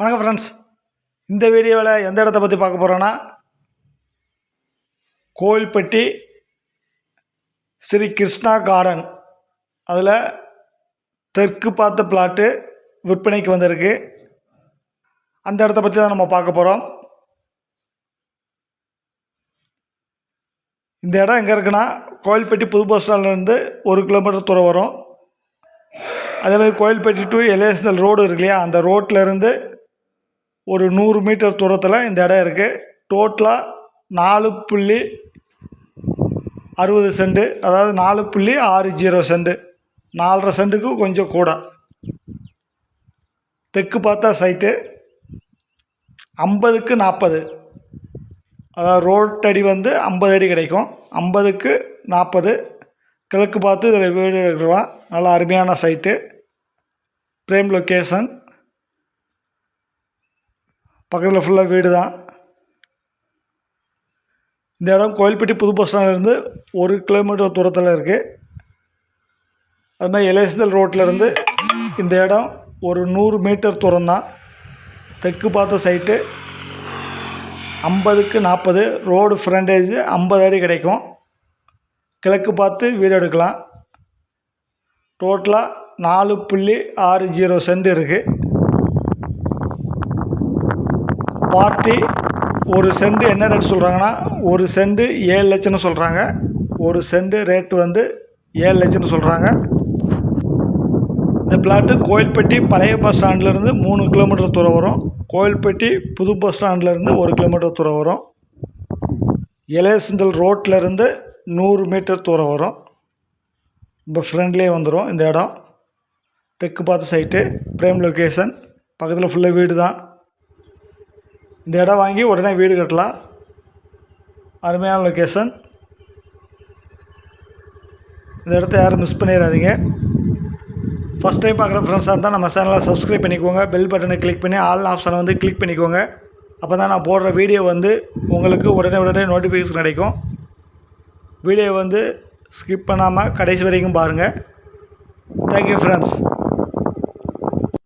வணக்கம் ஃப்ரெண்ட்ஸ் இந்த வீடியோவில் எந்த இடத்த பற்றி பார்க்க போகிறோன்னா கோவில்பட்டி ஸ்ரீ கிருஷ்ணா கார்டன் அதில் தெற்கு பார்த்த பிளாட்டு விற்பனைக்கு வந்திருக்கு. அந்த இடத்த பற்றி தான் நம்ம பார்க்க போகிறோம் இந்த இடம் எங்கே இருக்குன்னா கோயில்பட்டி புது பஸ் ஸ்டாண்ட்லேருந்து ஒரு கிலோமீட்டர் தூரம் வரும். அதே மாதிரி கோயில்பட்டி டு எலேஸ்னல் ரோடு இருக்கு இல்லையா அந்த ரோட்டில் இருந்து ஒரு நூறு மீட்டர் தூரத்தில் இந்த இடம் இருக்குது டோட்டலாக நாலு புள்ளி அறுபது சென்ட் அதாவது நாலு புள்ளி ஆறு ஜீரோ சென்ட். நாலரை சென்ட்டுக்கு கொஞ்சம் கூட. தெற்கு பார்த்தா சைட்டு ஐம்பதுக்கு நாற்பது அதாவது ரோட்டடி வந்து ஐம்பது அடி கிடைக்கும். ஐம்பதுக்கு நாற்பது கிழக்கு பார்த்து இதில் வீடு எடுக்கலாம். நல்லா அருமையான சைட்டு பிரேம் லொக்கேஷன் பக்கத்தில் ஃபுல்லாக வீடு தான் இந்த இடம் கோயில்பட்டி புது பஸ் ஸ்டாண்ட்லேருந்து ஒரு கிலோமீட்டர் தூரத்தில் இருக்குது அது மாதிரி எலேசந்தல் ரோட்டிலேருந்து இந்த இடம் ஒரு நூறு மீட்டர் தூரம் தான் தெற்கு பார்த்த சைட்டு ஐம்பதுக்கு நாற்பது ரோடு ஃப்ரண்டேஜ் ஐம்பது அடி கிடைக்கும். கிழக்கு பார்த்து வீடு எடுக்கலாம். டோட்டலாக நாலு புள்ளி ஆறு ஜீரோ சென்ட் இருக்குது பார்ட்டி ஒரு செண்டு என்ன ரேட் சொல்கிறாங்கன்னா ஒரு செண்டு ஏழு லட்சம்னு சொல்கிறாங்க ஒரு செண்டு ரேட்டு வந்து ஏழு லட்சம்னு சொல்கிறாங்க இந்த பிளாட்டு கோயில்பட்டி பழைய பஸ் ஸ்டாண்ட்லேருந்து மூணு கிலோமீட்டர் தூரம் வரும். கோயில்பட்டி புது பஸ் ஸ்டாண்ட்லேருந்து ஒரு கிலோமீட்டர் தூரம் வரும். இளையசந்தல் ரோட்லேருந்து நூறு மீட்டர் தூரம் வரும். இப்போ ஃப்ரெண்ட்லேயே வந்துடும் இந்த இடம். தெற்கு பார்த்த சைட்டு பிரேம் லொக்கேஷன் பக்கத்தில் ஃபுல்லாக வீடு தான் இந்த இடம் வாங்கி உடனே வீடு கட்டலாம். அருமையான லொக்கேஷன் இந்த இடத்த யாரும் மிஸ் பண்ணிடாதீங்க ஃபஸ்ட் டைம் பார்க்குற ஃப்ரெண்ட்ஸாக இருந்தால் நம்ம சேனலை சப்ஸ்கிரைப் பண்ணிக்கோங்க. பெல் பட்டனை கிளிக் பண்ணி ஆல் ஆப்ஷனை வந்து கிளிக் பண்ணிக்கோங்க. அப்போ தான் நான் போடுற வீடியோ வந்து உங்களுக்கு உடனே உடனே நோட்டிஃபிகேஷன் கிடைக்கும். வீடியோ வந்து ஸ்கிப் பண்ணாமல் கடைசி வரைக்கும் பாருங்கள் தேங்க்யூ ஃப்ரெண்ட்ஸ்